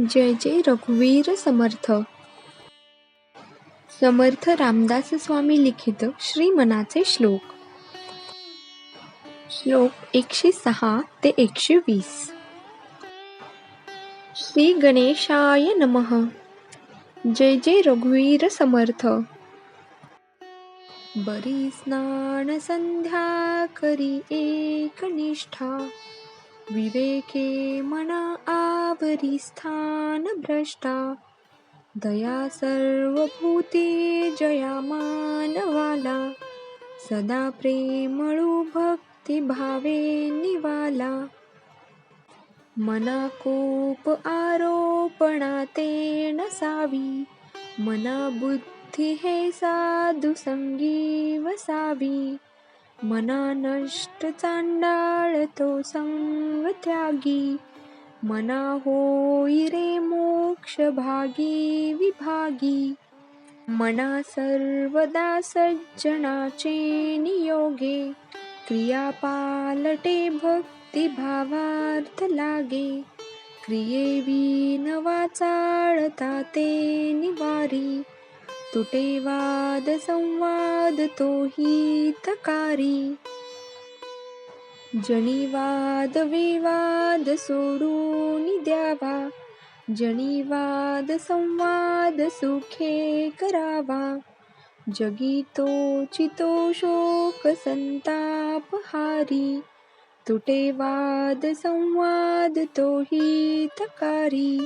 जय जय रघुवीर समर्थ. समर्थ रामदास स्वामी लिखित श्रीमनाचे श्लोक. श्लोक एकशे सहा ते एकशे वीस. श्री गणेशाय नमः. जय जय रघुवीर समर्थ. बरी स्नान संध्या करी एक निष्ठा. विवेके मना आवरी स्थान भ्रष्टा। दया सर्वभूते जया मानवाला। सदा प्रेमळू भक्ती भावे निवाला। मना कोप आरोपणा ते नसावी मना बुद्धी हे साधू संगी वसावी। मना नष्ट चांडाळ तो संग त्यागी मना होई रे मोक्ष भागी विभागी. मना सर्वदा सज्जनाचे नियोगे. क्रिया पालटे भक्ती भावार्थ लागे. विनवा चाळता ते निवारी. तुटे वाद संवाद तो हितकारी. जनी वाद विवाद सोडून द्यावा. जनी वाद संवाद सुखे करावा. जगी तोची तो शोक संताप हारी. तुटे वाद संवाद तो हितकारी.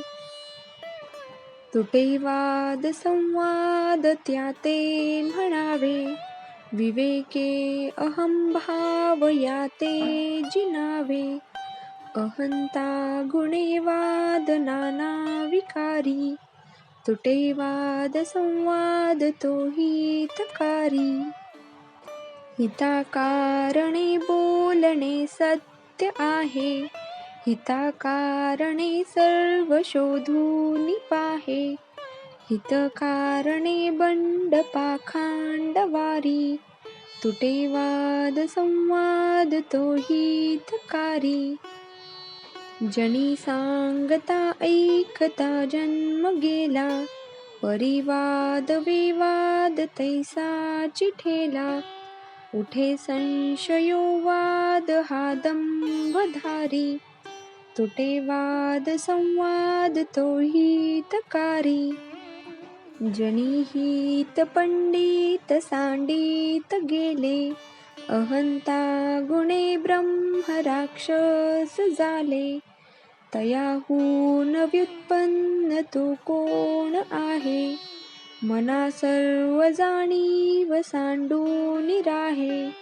तुटे वाद संवाद त्या ते म्हणावे. विवेके अहंभाव या ते जिनावे. अहंता गुणे वाद नाना विकारी. तुटे वाद संवाद तो हितकारी हिताकारणे बोलणे सत्य आहे. हिताकारणे सर्व शोधून पाहे हितकारणे बंड पाखांडवारी तुटे वाद संवाद तो हितकारी. जनी सांगता ऐकता जन्म गेला परिवाद विवाद तैसा चिठेला उठे संशयो वाद हा दंभधारी. तुटे वाद संवाद तो हितकारी. जनी हित पंडित सांडित गेले. अहंता गुणे ब्रह्म राक्षस झाले. तयाहून व्युत्पन्न तो कोण आहे? मना सर्व जाणीव सांडून राहे.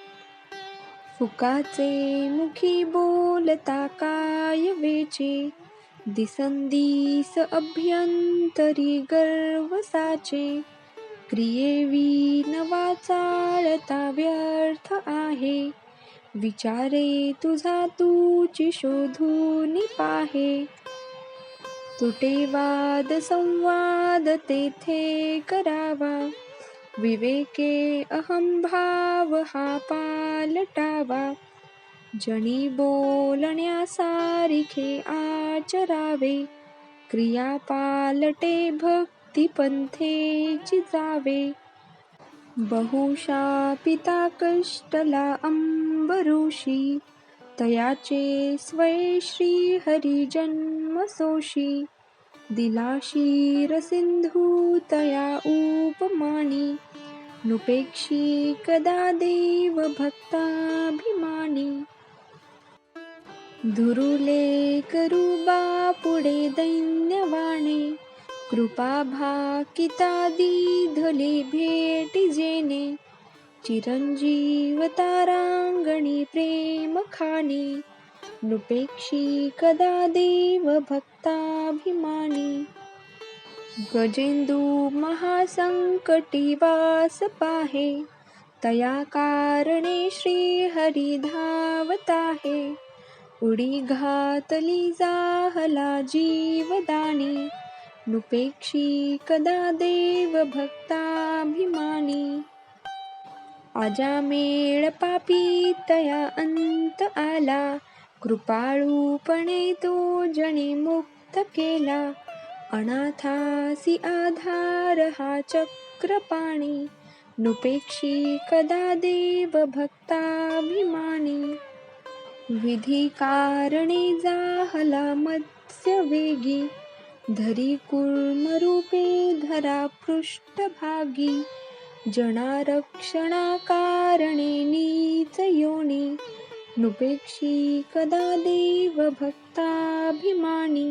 फुकाचे मुखी बोलता काय वेचे? दिसंदीस अभ्यंतरी गर्व साचे क्रियेवी नवा चाळता व्यर्थ आहे. विचारे तुझा तूची शोधून पाहे. तुटे वाद संवाद तेथे करावा. विवेके अहंभाव हा पालटावा। जणी बोलण्यासारिखे आचरावे। क्रिया पालटे भक्ती पंथेची जावे। बहुशा पिता कष्टला अंबरुषी तयाचे स्वय श्री हरी जन्म सोशी। दिला शिर सिंधू तया उपमानी नुपेक्षी कदा देव भक्ताभिमानी धुरुले करू पुढे दैन्यवाणे कृपा भाकिता दिधले भेटी जेने। चिरंजीव तारांगणी प्रेम नुपेक्षी कदा देव भक्ताभिमानी गजेंदू महासंकटी वास पाहे तया कारणे श्री हरी धावताहे उडी घातली जाहला जीवदानी नुपेक्षी कदा देव भक्ताभिमानी अजामेळ पापी तया अंत आला कृपाळूपणे तो जणी मुक्त केला. अनाथासी आधार हा चक्रपाणी नुपेक्षी कदा देव भक्ताभिमानी. विधी कारणे जाहला मत्स्य वेगी धरी कुर्मरूपे धरा पृष्ठभागी जना रक्षणा कारणे नीच योनी नुपेक्षी कदा देव भक्ताभिमानी